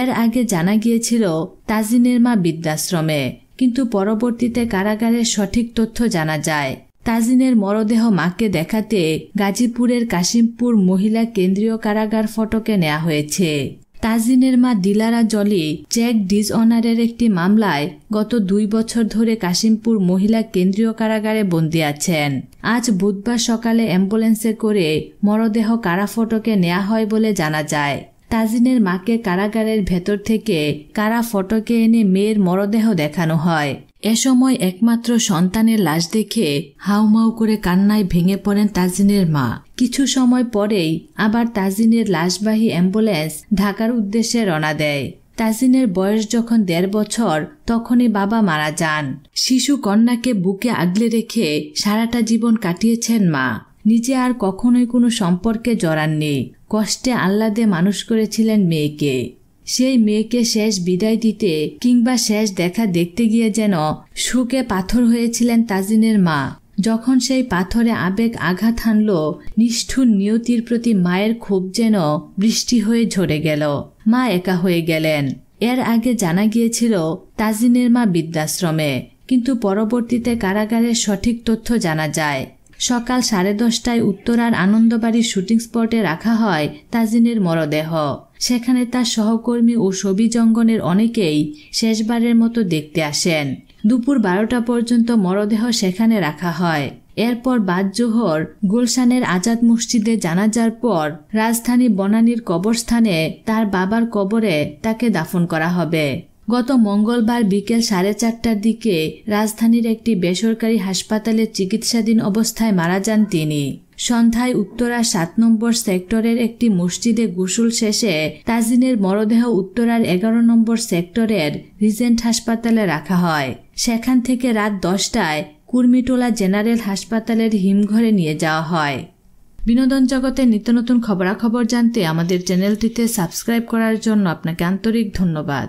এর আগে জানা গিয়েছিল তাজিনের মা বৃদ্ধাশ্রমে, কিন্তু পরবর্তীতে কারাগারের সঠিক তথ্য জানা যায়। তাজিনের মরদেহ মাকে দেখাতে গাজীপুরের কাশিমপুর মহিলা কেন্দ্রীয় কারাগার ফটকে নেওয়া হয়েছে। তাজিনের মা দিলারা জলি চেক ডিসঅনারের একটি মামলায় গত দুই বছর ধরে কাশিমপুর মহিলা কেন্দ্রীয় কারাগারে বন্দী আছেন। আজ বুধবার সকালে অ্যাম্বুলেন্সে করে মরদেহ কারা ফটকে নেওয়া হয় বলে জানা যায়। তাজিনের মাকে কারাগারের ভেতর থেকে কারা ফটকে এনে মেয়ের মরদেহ দেখানো হয়। এ সময় একমাত্র সন্তানের লাশ দেখে হাউমাউ করে কান্নায় ভেঙে পড়েন তাজিনের মা। কিছু সময় পরেই আবার তাজিনের লাশবাহী অ্যাম্বুলেন্স ঢাকার উদ্দেশ্যে রওনা দেয়। তাজিনের বয়স যখন দেড় বছর, তখনই বাবা মারা যান। শিশু কন্যাকে বুকে আগলে রেখে সারাটা জীবন কাটিয়েছেন মা। নিজে আর কখনোই কোনো সম্পর্কে জড়াননি। কষ্টে আহ্লাদে মানুষ করেছিলেন মেয়েকে। সেই মেয়েকে শেষ বিদায় দিতে কিংবা শেষ দেখা দেখতে গিয়ে যেন সুকে পাথর হয়েছিলেন তাজিনের মা। যখন সেই পাথরে আবেগ আঘাত হানল, নিষ্ঠুর নিয়তির প্রতি মায়ের ক্ষোভ যেন বৃষ্টি হয়ে ঝরে গেল। মা একা হয়ে গেলেন। এর আগে জানা গিয়েছিল, তাজিনের মা বৃদ্ধাশ্রমে। কিন্তু পরবর্তীতে কারাগারের সঠিক তথ্য জানা যায়। সকাল সাড়ে দশটায় উত্তরার আনন্দবাড়ির শুটিং স্পটে রাখা হয় তাজিনের মরদেহ। সেখানে তার সহকর্মী ও ছবি জঙ্গনের অনেকেই শেষবারের মতো দেখতে আসেন। দুপুর বারোটা পর্যন্ত মরদেহ সেখানে রাখা হয়। এরপর বাদ জোহর গুলশানের আজাদ মসজিদে জানাজার পর রাজধানী বনানীর কবরস্থানে তার বাবার কবরে তাকে দাফন করা হবে। গত মঙ্গলবার বিকেল সাড়ে চারটার দিকে রাজধানীর একটি বেসরকারি হাসপাতালে চিকিৎসাধীন অবস্থায় মারা যান তিনি। সন্ধ্যায় উত্তরার সাত নম্বর সেক্টরের একটি মসজিদে গোসল শেষে তাজিনের মরদেহ উত্তরার এগারো নম্বর সেক্টরের রিজেন্ট হাসপাতালে রাখা হয়। সেখান থেকে রাত দশটায় কুর্মিটোলা জেনারেল হাসপাতালের হিমঘরে নিয়ে যাওয়া হয়। বিনোদন জগতের নিত্য নতুন খবরাখবর জানতে আমাদের চ্যানেলটিতে সাবস্ক্রাইব করার জন্য আপনাকে আন্তরিক ধন্যবাদ।